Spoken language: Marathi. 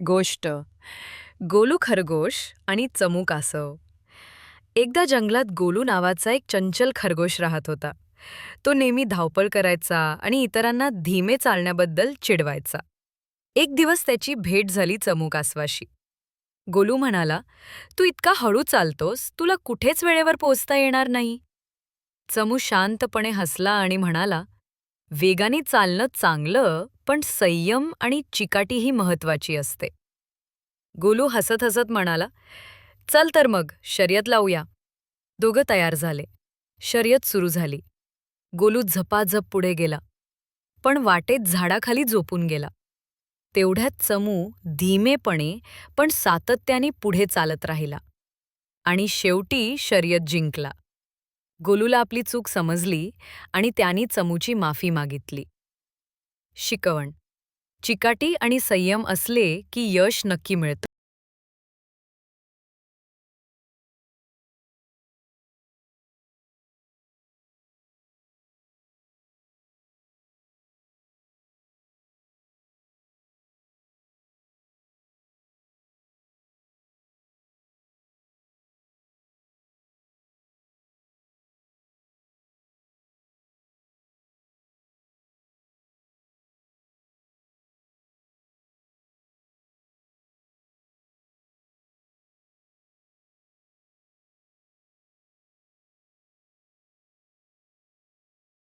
गोष्ट. गोलू खरगोश आणि चमू कासव. एकदा जंगलात गोलू नावाचा एक चंचल खरगोश राहत होता. तो नेहमी धावपळ करायचा आणि इतरांना धीमे चालण्याबद्दल चिडवायचा. एक दिवस त्याची भेट झाली चमू कासवाशी. गोलू म्हणाला तू इतका हळू चालतोस तुला कुठेच वेळेवर पोचता येणार नाही. चमू शांतपणे हसला आणि म्हणाला वेगाने चालणं चांगलं पण संयम आणि चिकाटीही महत्वाची असते. गोलू हसत हसत म्हणाला चल तर मग शर्यत लावूया. दोघं तयार झाले. शर्यत सुरू झाली. गोलू झपाझप पुढे गेला. पण वाटेत झाडाखाली झोपून गेला. तेवढ्यात चमू धीमेपणे पण सातत्याने पुढे चालत राहिला. आणि शेवटी शर्यत जिंकला. गोलूला आपली चूक समजली आणि त्याने चमूची माफी मागितली. शिकवण. चिकाटी आणि संयम असले की यश नक्की मिळतं.